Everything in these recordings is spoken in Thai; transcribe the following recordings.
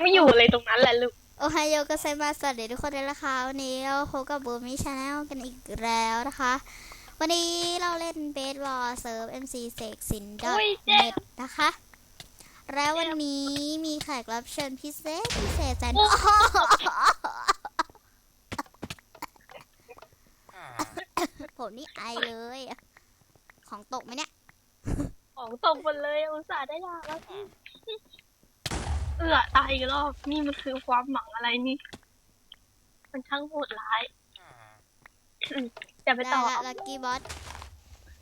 ไม่อยู่เลยตรงนั้นแหละลูก โอไฮโยก็ไซมาสวัสดีทุกคนด้วยนะคะวันนี้เราพบกับบูมี่ชาแนลกันอีกแล้วนะคะ วันนี้เราเล่นเบสบอลเซิร์ฟ MC เสกสินดอทอุ้ยเจ็เน็บ ตนะคะ และวันนี้มีแขกรับเชิญพิเศษพิเศษแสนโอ้ผมนี่ไอเลย ของตกไหมเนี่ย ของตกหมดเลยอุตส่าห์ได้ยาแล้วเอือตายอีกรอบนี่มันคือความหวังอะไรนี่ มันช่างโหดร้ายจะไปได้ต่อละลักกี้บอส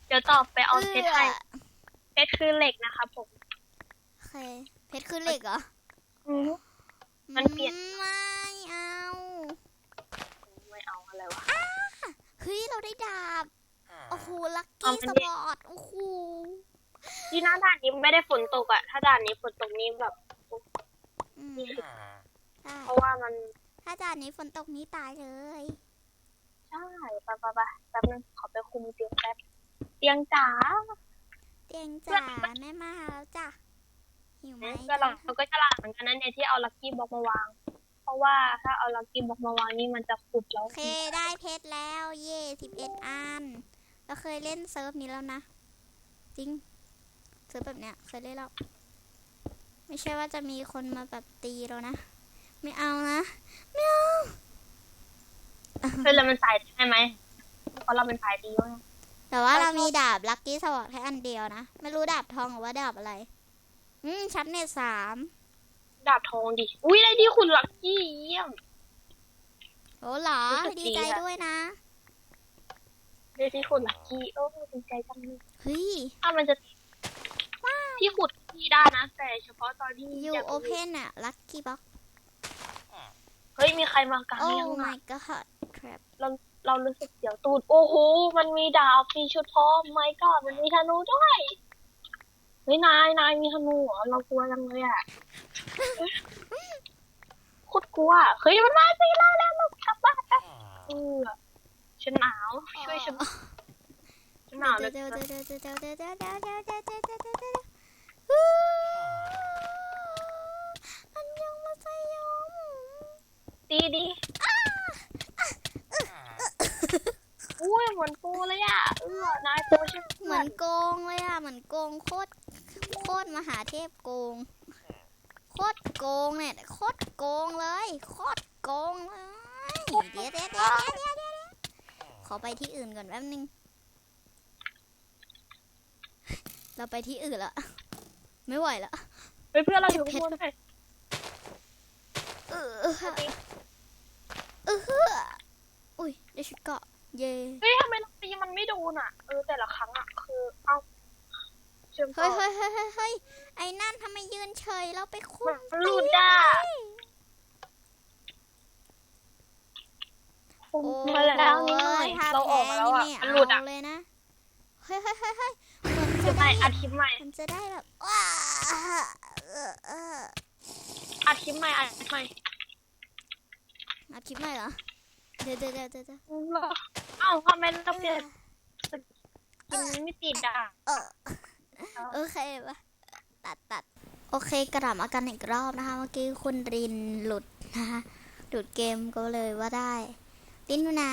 เดี๋ยวต่อไปเอาเพชรให้เพชรคือเหล็กนะคะผมโอเคเพชรคือเหล็กเหรออือมันเปลี่ยนอืมไม่เอาไม่เอาอะไรวะเฮ้ยเราได้ดาบโอ้โหลักเอากี้มัสนดิปอร์ตโอ้โหที่หน้าด่านนี้ไม่ได้ฝนตกอะถ้าด่านนี้ฝนตกนี้แบบ อืมได้เพราะว่ามันถ้าด่านนี้ฝนตกนี้ตายเลย ใช่ไปไปไปแป๊บนึงขอไปคุมเตียงแป๊บเตียงจ๋าเตียงจ๋าแม่มาแล้วจ้ะหิวไหมก็เราเราก็ฉลาดเหมือนกันนะเนี่ยที่เอาลักกี้บล็อกมาวาง เพราะว่าถ้าเอาลักกี้บล็อกมาวางนี่มันจะขุดแล้วโอเคได้เพชรแล้วเย่สิบเอ็ดอันเราเคยเล่นเซิร์ฟนี้แล้วนะ จริงเซิร์ฟแบบเนี้ยเคยเล่นแล้ว ไม่ใช่ว่าจะมีคนมาแบบตีเรานะ ไม่เอานะ ไม่เอาเพื่อนเราเป็นสายใช่ไหมเพราะเราเป็นสายดีวะแต่ว่าเราเราชอบมีดาบลักกี้สวอตแค่อันเดียวนะ ไม่รู้ดาบทองหรือว่าดาบอะไร อืมชัดเน็ตสามดาบทองดิ อุ้ยได้ที่คุณลักกี้เยี่ยมโอ้เหรอรู้สึกดีดีใจอะด้วยนะได้ที่คุณลักกี้ โอ้ดีใจจังเลยเฮ้ยถ้ามันจะที่ขุด ที่ได้นะ แต่เฉพาะตอนที่ยูอยากโอเพนอะลักกี้บ็อกเฮ้ยมีใครมากลางโอ้ ยังอะ my god crap เราเรารู้สึกเสียวตูดโอ้โหมันมีดาบมีชุดพร้อมไม่ก็มันมีธนูด้วยเฮ้ยนายนายมีธนูเหรอเรากลัวจังเลยอะโคตรกลัวเฮ้ยมันมาสิเราแล้วเรากลับบ้านกันเออฉันหนาวช่วยฉันฉันหนาวเหลเดี๋ยยวเดี๋ยวเดี๋ยวเดี๋ยวเดี๋ยวเดี๋ยวเดี๋ยวเดี๋ยวเดี๋ยวเดี๋ยว อันยังมาใส่ยมดีดีอุ้ยเหมือนปูเลยอะเออนายปูใช่ไหมเหมือนโกงเลยอะเหมือนโกงโคตรโคตรมหาเทพโกง โคตรโกงเนี่ยโคตรโกงเลย โคตรโกงเลยเดี๋ยวเดี๋ยวเดี๋ยวเดี๋ยวเดี๋ยวเดี๋ยวขอไปที่อื่นก่อนแป๊บนึง เราไปที่อื่นละ ไม่ไหวละเฮ้ยเพื่อนเราอยู่ข้างบนเลยเออเออเอออุ้ยได้ชุดเกราะเย่เฮ้ยทำไมเราตีมันไม่โดนอะเออแต่ละครั้งอะคือเอาเชื่อมต่เฮ้ยอเฮ้ยเฮ้ยเฮ้ยเฮ้ยไอ้นั่นทำไมยืนเฉยเราไปคุมมันหลุดอะโอ้มาแล้วนิดหน่อยถ้าเราอแพ้อกมาแล้วนี่อะไม่มันหลุดอะเอาเลยนะเฮ้ยเฮ้ยเฮ้ย เฮ้ยเหมือนคืจะอไม่ได้อาทิตย์ใหม่มันจะได้แบบว้าเออเอออาทิตย์ใหม่อาทิตย์ใหม่อาคลิปใหม่เหรอเดี๋ยวเดี๋ยวเดี๋ยวเดี๋ยวเดี๋ยวเอ้าทำไมเราเปลี่ยนกินไม่ติดอะเออโอเคปะตัดตัดโอเคกระดับอาการอีกรอบนะคะ เมื่อกี้คุณรินหลุดนะคะหลุดเกมก็เลยว่าได้ลินอยู่ไหน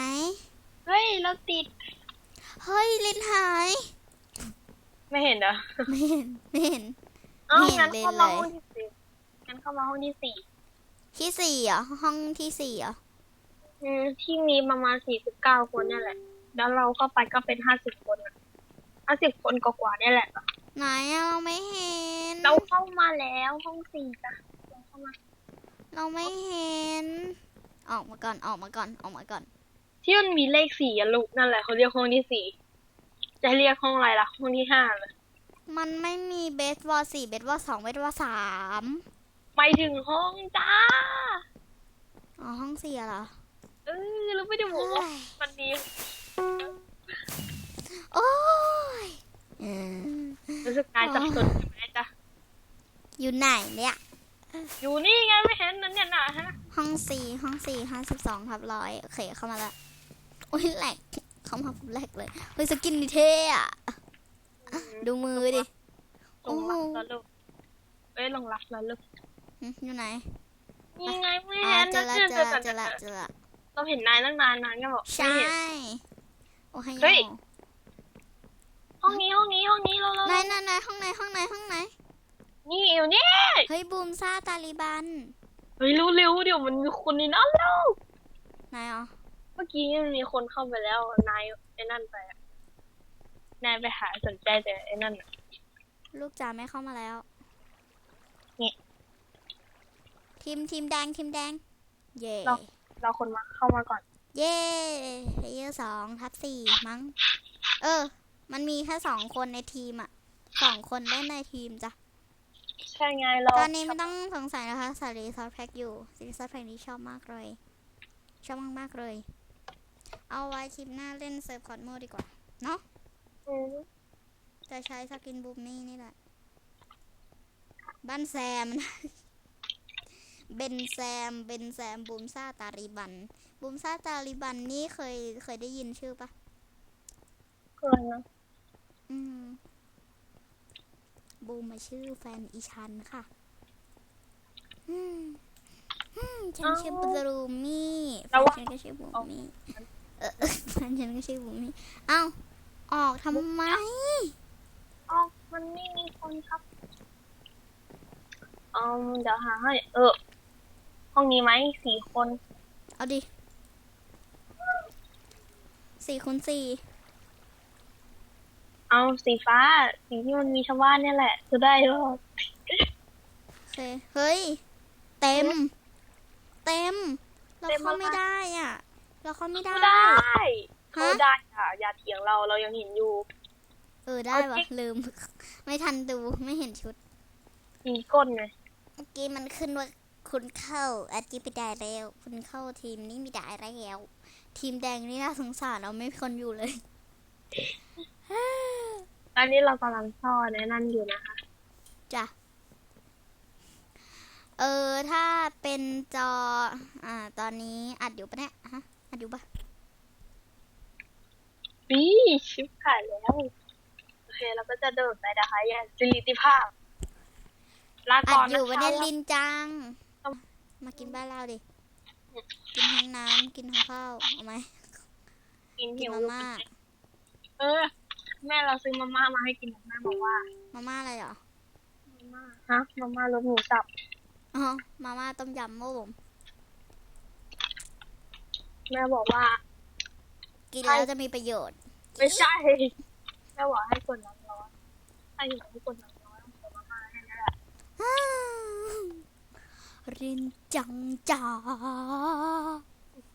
เฮ้ย เราติด เฮ้ยลินหาย ไม่เห็นเหรอไม่เห็นไม่เห็น เอ้าไม่เห็นงั้นเข้ามาเลย ห้องที่สี่งั้นเข้ามาห้องที่สี่ที่สี่เหรอห้องที่สี่เหรออืมที่มีประมาณสี่สิบเก้าคนเนี่ยแหละ แล้วเราเข้าไปก็เป็นห้าสิบคนอะห้าสิบคนกว่าๆเนี่ยแหละ ไหนอะเราไม่เห็น เราเข้ามาแล้วห้องสี่จ้ะเราเข้ามาเราไม่เห็น ออกมาก่อนออกมาก่อนออกมาก่อน ที่มันมีเลขสี่อะลูกนั่นแหละเขาเรียกห้องที่สี่ จะเรียกห้องอะไรล่ะห้องที่ห้าเลยมันไม่มีเบสบอลสี่เบสบอลสองเบสบอลสามไปถึงห้องจ้าอ๋อห้องสี่เหรอเออแล้วไม่ได้บอกว่าเฮ้ยมันมีโอ้ยเออรู้สึกนายจับสนใช่ไหมจ๊ะอยู่ไหนเนี่ย อยู่นี่ไงไม่เห็นนั่นเนี่ยนะฮะห้องสี่ห้องสี่ห้าสิบสองทับร้อยโอเคเข้ามาละโอ้ยแหลก เข้ามาปุ๊บแหลกเลย เฮ้ยสกินดีเท่อะดูมือดิลงรับแล้วลูกเอ้ยลงรับแล้วลูกหึอยู่ไหนยังไงไม่อ่าเห็นเจอละเจอละเจอละเจอละเราเห็นนายตั้งนานนานก็บอกใช่ ไม่เห็น โอ้ยเฮ้ยห้องนี้ห้องนี้ห้องนี้เราเราไหนไหนไหนห้องไหนห้องไหนห้องไหน นี่อยู่นี่เฮ้ยบูมซ่าตาลิบัน เฮ้ยเร็วๆเดี๋ยวมันมีคนในนั้นแล้วไหนอ๋อเมื่อ กี้มันมีคนเข้าไปแล้ว นายไอ้นั่นไปอะนายไปหาสนใจแต่ไอ้นั่นอะ ลูกจ๋าไม่เข้ามาแล้วนี่ทีมทีมแดงทีมแดง เย่เราเราคนมาเข้ามาก่อน เย่เลเยอร์สองทับสี่มั้ง เออ มันมีแค่สองคนในทีมอะสองคนเล่นในทีมจ้ะ ใช่ไงเราตอนนี้ไม่ต้องสงสัยนะคะสารีซอสแพ็กอยู่สารีซอสแพ็กนี้ชอบมากเลย ชอบมากมากๆเลย เอาไว้คลิปหน้าเล่นเซิร์ฟคอร์ดโมดีกว่า เนาะอืมจะใช้สกินบูมนี่นี่แหละบ้านแซมเบนแซมเบนแซมบูมซ่าตาลีบัน บูมซ่าตาลีบันนี่เคยเคยได้ยินชื่อปะเกินนะอืมบูมมาชื่อแฟนอีชันค่ะ อืม อืม ฉันชื่อบลูมี่แฟนฉันก็ชื่อบูมมี่ เออฉันก็ชื่อบูมมี่เอ้าออกทำไม อ๋อมันไม่มีคนครับอืมเดี๋ยวหาให้เออ ห้องนี้ไหมสี่คนเอาดิสี่คูณสี่เอาสีฟ้า สีที่มันมีชาวบ้านเนี่ยแหละจะได้หรอโอเค เฮ้ย เต็ม เต็ม เราเข้าไรไม่ได้อะ เราเข้าไม่ได้ก็ได้ฮะเขาได้ค่ะ อย่าเถียงเราเรายังเห็นอยู่ เออได้เอาวะจริงลืม ไม่ทันดูไม่เห็นชุดมีก้นไงเมื่อกี้มันขึ้นว่าคุณเข้าอาจีไม่ได้แล้ว คุณเข้าทีมนี้ไม่ได้แล้ว ทีมแดงนี่น่าสงสารเราไม่มีคนอยู่เลยตอนนี้เรากำลังซ่อนในนั่นอยู่นะคะจ้ะเออ ถ้าเป็นจอ อ่า ตอนนี้อัดอยู่ปะเนี่ยฮะ อัดอยู่ปะอีชิบหายแล้ว โอเคเราก็จะเดินไปนะคะอย่างสิริติภาพลาอัก่อดนอยู่นะวันคะ นี้ลินจัง ครับ มากินบ้านเราดิ กินทั้งน้ำกินทั้งข้าวเอาไหมกินกิหินวมาม่า เออ แม่เราซื้อมาม่ามาให้กินแม่บอกว่ามาม่าอะไรเหรอ มาม่าฮะมาม่ารสหมูสับอ๋อมาม่าต้มยำโม่ผม แม่บอกว่า กินใช่แล้วจะมีประโยชน์ ไม่ใช่แม่บอกให้กดน้ำร้อนถ้าอยู่ให้กดน้ำร้อนต้องกดมาม่าให้นั่นแหละรินจังจ๋า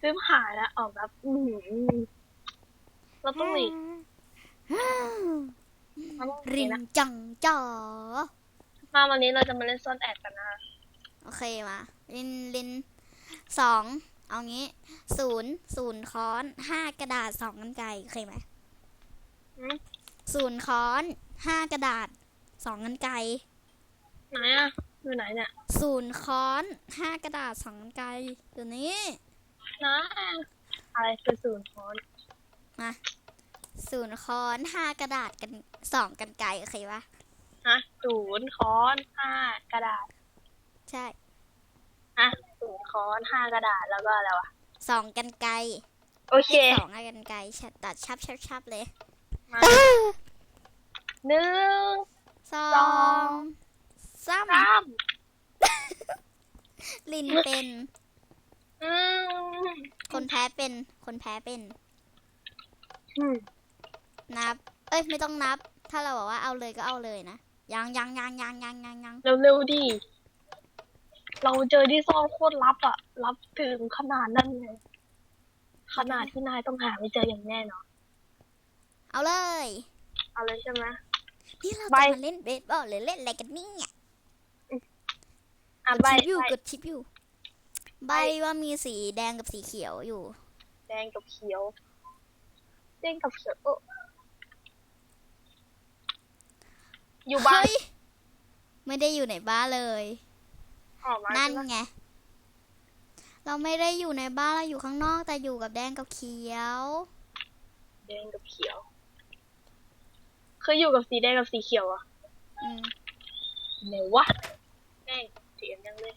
ซื้อหายแล้วออกแบบอือหือเราต้องหนีเราต้องหนีรินนะจังจ๋ามาวันนี้เราจะมาเล่นซ่อนแอบกันนะ โอเคมาลินลินสอง เอางี้ศูนย์ศูนย์ค้อนห้ากระดาษสองกันไกรโอเคไหมอืมศูนย์ค้อนห้ากระดาษสองกันไกรไหนอะอยู่ไหนเนี่ยศูนย์ค้อนห้ากระดาษสองกันไกรอยู่นี้นะอะไรคือศูนย์ค้อนมาศูนย์ค้อนห้ากระดาษกันสองกันไกรโอเคปะฮะศูนย์ค้อนห้ากระดาษ ใช่ฮะศูนย์ ค้อนห้ากระดาษแล้วก็อะไรวะสองกันไกรโอเคสองกันไกรชัดตัดชับชับชับเลยมาหนึ่งสอสองงสามสามลินเป็นอืมคนแพ้เป็น คนแพ้เป็นอืมนับ เอ้ยไม่ต้องนับ ถ้าเราบอกว่าเอาเลยก็เอาเลยนะ ยังยังยังยังยังยังยังเร็วๆดิ เราเจอที่ซ่อนโคตรลับอะลับถึงขนาดนั้นเลยขนาดที่นายต้องหาไม่เจออย่างแน่นอนเอาเลย เอาเลยใช่ไหมนี่เราใบจะมาเล่นเบสบอลหรือเล่นอะไรกันเนี่ยอะกดใบชิปอยู่ใบกดชิปอยู่ ใบว่ามีสีแดงกับสีเขียวอยู่ แดงกับเขียว แดงกับเขียวเอออยู่บ้านเฮ้ยไม่ได้อยู่ในบ้านเลย ออกมานั่นใช่ไหมไง เราไม่ได้อยู่ในบ้านเราอยู่ข้างนอกแต่อยู่กับแดงกับเขียว แดงกับเขียวเคยอยู่กับสีแดงกับสีเขียวอะอืมไหนวะแดงเสียงยังเลย